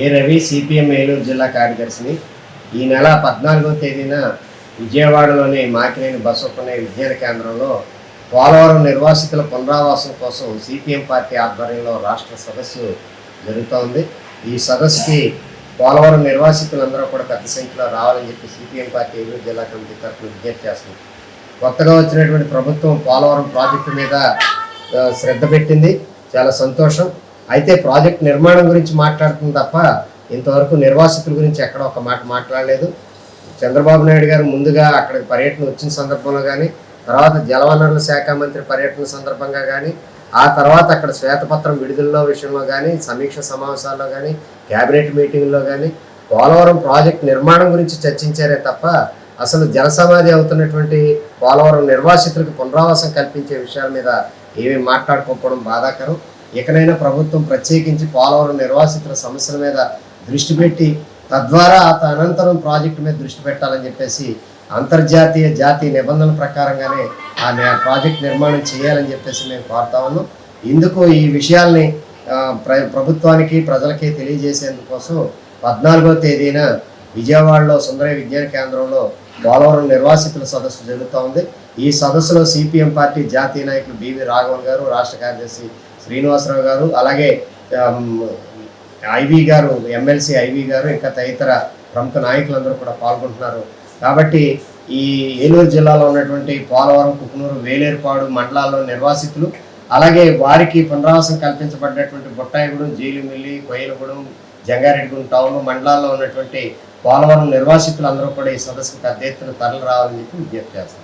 ఏ Ravi CPM Eluru జిల్లా కార్యదర్శిని. ఈ నెల పద్నాలుగో తేదీన విజయవాడలోని మాకినేని బసవపనే విజ్ఞాన కేంద్రంలో పోలవరం నిర్వాసితుల పునరావాసం కోసం సిపిఎం పార్టీ ఆధ్వర్యంలో రాష్ట్ర సదస్సు జరుగుతోంది. ఈ సదస్సుకి పోలవరం నిర్వాసితులందరూ కూడా పెద్ద సంఖ్యలో రావాలని చెప్పి సిపిఎం పార్టీ ఏలూరు జిల్లా కమిటీ తరఫున విజ్ఞప్తి చేస్తుంది. కొత్తగా వచ్చినటువంటి ప్రభుత్వం పోలవరం ప్రాజెక్టు మీద శ్రద్ధ పెట్టింది. చాలా సంతోషం. అయితే ప్రాజెక్ట్ నిర్మాణం గురించి మాట్లాడుతుంది తప్ప ఇంతవరకు నిర్వాసితుల గురించి ఎక్కడ ఒక మాట మాట్లాడలేదు. చంద్రబాబు నాయుడు గారు ముందుగా అక్కడికి పర్యటన వచ్చిన సందర్భంలో కానీ తర్వాత జలవనరుల శాఖ మంత్రి పర్యటన సందర్భంగా కానీ ఆ తర్వాత అక్కడ శ్వేతపత్రం విడుదలలో విషయంలో కానీ సమీక్ష సమావేశాల్లో కానీ క్యాబినెట్ మీటింగ్లో కానీ పోలవరం ప్రాజెక్ట్ నిర్మాణం గురించి చర్చించారే తప్ప అసలు జలసమాధి అవుతున్నటువంటి పోలవరం నిర్వాసితులకు పునరావాసం కల్పించే విషయాల మీద ఏమీ మాట్లాడుకోకపోవడం బాధాకరం. ఇకనైనా ప్రభుత్వం ప్రత్యేకించి పోలవరం నిర్వాసితుల సమస్యల మీద దృష్టి పెట్టి తద్వారా ఆ అనంతరం ప్రాజెక్టు మీద దృష్టి పెట్టాలని చెప్పేసి అంతర్జాతీయ జాతీయ నిబంధనల ప్రకారంగానే ఆ నే- ప్రాజెక్ట్ నిర్మాణం చేయాలని చెప్పేసి మేము కోరుతా ఉన్నాం. ఇందుకు ఈ విషయాల్ని ప్ర ప్రభుత్వానికి ప్రజలకి తెలియజేసేందుకోసం పద్నాలుగో తేదీన విజయవాడలో సుందరయ్య విజ్ఞాన కేంద్రంలో పోలవరం నిర్వాసితుల సదస్సు జరుగుతూ ఉంది. ఈ సదస్సులో సిపిఎం పార్టీ జాతీయ నాయకులు బివి రాఘవన్ గారు రాష్ట్ర కార్యదర్శి శ్రీనివాసరావు గారు అలాగే ఐవీ ఐవి గారు ఎమ్మెల్సీ ఐవి గారు ఇంకా తదితర ప్రముఖ నాయకులందరూ కూడా పాల్గొంటున్నారు. కాబట్టి ఈ ఏలూరు జిల్లాలో ఉన్నటువంటి పోలవరం కుకునూరు వేలేరుపాడు మండలాల్లో నిర్వాసితులు అలాగే వారికి పునరావాసం కల్పించబడినటువంటి బొట్టాయిగూడెం జీలిమిల్లి కొయ్యలగూడెం జంగారెడ్డిగూడెం టౌన్ మండలాల్లో ఉన్నటువంటి పోలవరం నిర్వాసితులందరూ కూడా ఈ సదస్సుకు పెద్ద ఎత్తున తరలి రావాలని చెప్పి విజ్ఞప్తి చేస్తారు